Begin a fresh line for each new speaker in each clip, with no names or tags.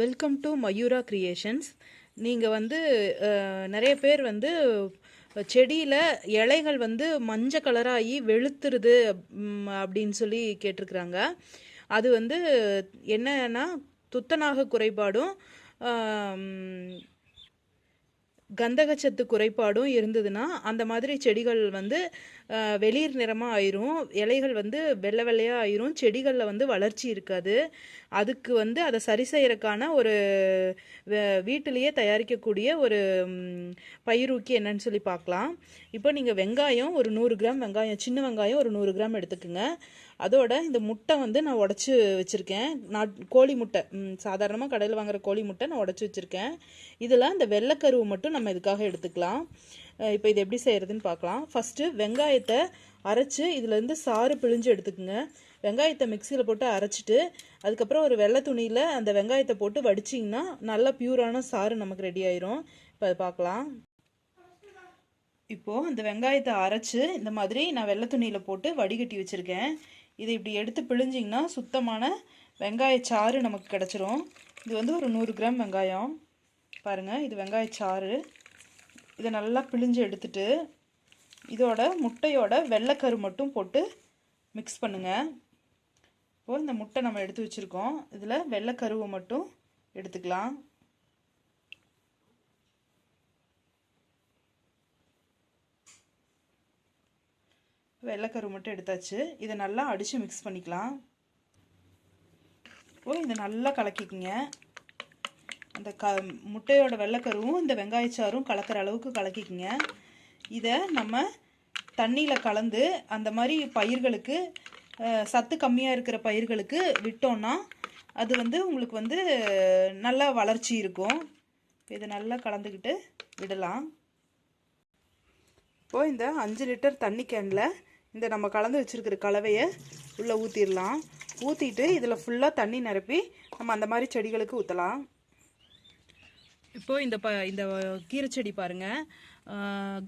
Welcome to Mayura creations நீங்கள் வந்து நிறைய பேர் வந்து செடியில் இலைகள் வந்து மஞ்சள் கலராகி வெளுத்துருது அப்படின்னு சொல்லி கேட்டிருக்கிறாங்க. அது வந்து என்னன்னா துத்தநாக குறைபாடும் கந்தகச்சத்து குறைபாடும் இருந்ததுன்னா அந்த மாதிரி செடிகள் வந்து வெளிர் நிறமாக ஆயிரும். இலைகள் வந்து வெள்ளை வெள்ளையாக ஆயிரும். செடிகளில் வந்து வளர்ச்சி இருக்காது. அதுக்கு வந்து அதை சரி செய்யறதுக்கான ஒரு வீட்டிலேயே தயாரிக்கக்கூடிய ஒரு பயிரூக்கி என்னன்னு சொல்லி பார்க்கலாம். இப்போ நீங்கள் வெங்காயம் ஒரு நூறு கிராம் வெங்காயம் சின்ன வெங்காயம் ஒரு நூறு கிராம் எடுத்துக்கோங்க. அதோட இந்த முட்டை வந்து நான் உடச்சி வச்சுருக்கேன். நாட் கோழி முட்டை சாதாரணமாக கடையில் வாங்குற கோழி முட்டை நான் உடச்சி வச்சுருக்கேன். இதில் அந்த வெள்ளைக்கருவு மட்டும் நம்ம இதுக்காக எடுத்துக்கலாம்? இப்போ இது எப்படி செய்கிறதுன்னு பார்க்கலாம். ஃபஸ்ட்டு வெங்காயத்தை அரைச்சி இதுலேருந்து சாறு பிழிஞ்சு எடுத்துக்கோங்க. வெங்காயத்தை மிக்சியில் போட்டு அரைச்சிட்டு அதுக்கப்புறம் ஒரு வெள்ளை துணியில் அந்த வெங்காயத்தை போட்டு வடிச்சிங்கன்னா நல்லா பியூரான சாறு நமக்கு ரெடி ஆயிரும். இப்போ அதை பார்க்கலாம். இப்போது இந்த வெங்காயத்தை அரைச்சு இந்த மாதிரி நான் வெள்ளை துணியில் போட்டு வடிகட்டி வச்சுருக்கேன். இதை இப்படி எடுத்து பிழிஞ்சிங்கன்னா சுத்தமான வெங்காய சாறு நமக்கு கிடச்சிரும். இது வந்து ஒரு நூறு கிராம் வெங்காயம். பாருங்கள் இது வெங்காய சாறு. இதை நல்லா பிழிஞ்சு எடுத்துட்டு இதோட முட்டையோட வெள்ளைக்கரு மட்டும் போட்டு மிக்ஸ் பண்ணுங்கள் இப்போது இந்த முட்டை நம்ம எடுத்து வச்சுருக்கோம். இதில் வெள்ளைக்கருவை மட்டும் எடுத்துக்கலாம். வெள்ளைக்கரு மட்டும் எடுத்தாச்சு. இதை நல்லா அடித்து மிக்ஸ் பண்ணிக்கலாம். ஓ இதை நல்லா கலக்கிக்கிங்க. அந்த க முட்டையோட வெள்ளைக்கருவும் இந்த வெங்காயச்சாரும் கலக்கிற அளவுக்கு கலக்கிக்கிங்க. இதை நம்ம தண்ணியில் கலந்து அந்த மாதிரி பயிர்களுக்கு சத்து கம்மியாக இருக்கிற பயிர்களுக்கு விட்டோம்னா அது வந்து உங்களுக்கு வந்து நல்லா வளர்ச்சி இருக்கும். இதை நல்லா கலந்துக்கிட்டு விடலாம். இப்போது இந்த அஞ்சு லிட்டர் தண்ணி கேனில் இந்த நம்ம கலந்து வச்சுருக்கிற கலவையை உள்ளே ஊற்றிடலாம் ஊற்றிட்டு இதில் ஃபுல்லாக தண்ணி நிரப்பி நம்ம அந்த மாதிரி செடிகளுக்கு ஊற்றலாம் இப்போது இந்த ப இந்த கீரை செடி பாருங்கள்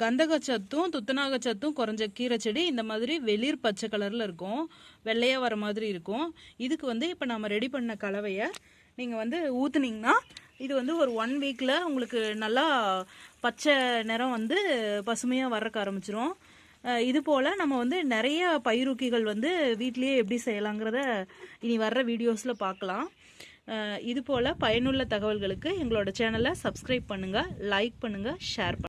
கந்தகச்சத்தும் துத்தநாகச்சத்தும் குறைஞ்ச கீரை செடி இந்த மாதிரி வெளிர் பச்சை கலரில் இருக்கும். வெள்ளையாக வர மாதிரி இருக்கும். இதுக்கு வந்து இப்போ நம்ம ரெடி பண்ண கலவையை நீங்கள் வந்து ஊற்றுனீங்கன்னா இது வந்து ஒரு ஒன் வீக்கில் உங்களுக்கு நல்லா பச்சை நிறம் வந்து பசுமையாக வர்றக்க ஆரம்பிச்சிரும். இது போல் நம்ம வந்து நிறைய பயிரூக்கிகள் வந்து வீட்டிலேயே எப்படி செய்யலாங்கிறத இனி வர்ற வீடியோஸில் பார்க்கலாம் இது போல் பயனுள்ள தகவல்களுக்கு எங்களோட சேனலை சப்ஸ்கிரைப் பண்ணுங்கள் லைக் பண்ணுங்கள் ஷேர் பண்ணுங்கள்